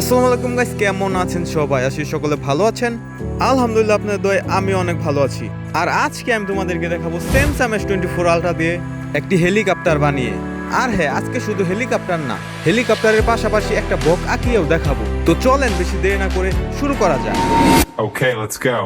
আসসালামু আলাইকুম গাইস, কেমন আছেন সবাই? আশি সকলে ভালো আছেন। আলহামদুলিল্লাহ আপনাদের দয়ে আমি অনেক ভালো আছি। আর আজকে আমি তোমাদেরকে দেখাবো Samsung S twenty four ultra দিয়ে একটি হেলিকপ্টার বানিয়ে। আর হ্যাঁ আজকে শুধু হেলিকপ্টার না, হেলিকপ্টারের পাশাপাশি একটা বক আঁকিয়েও দেখাবো। তো চলেন বেশি দেরি না করে শুরু করা যাক। Okay let's go.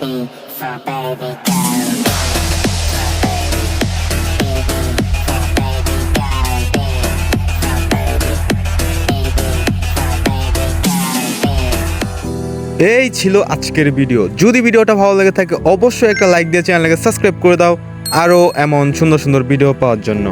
এই ছিল আজকের ভিডিও যদি ভিডিওটা ভালো লেগে থাকে, অবশ্যই একটা লাইক দিয়ে চ্যানেলকে সাবস্ক্রাইব করে দাও। আরও এমন সুন্দর সুন্দর ভিডিও পাওয়ার জন্য।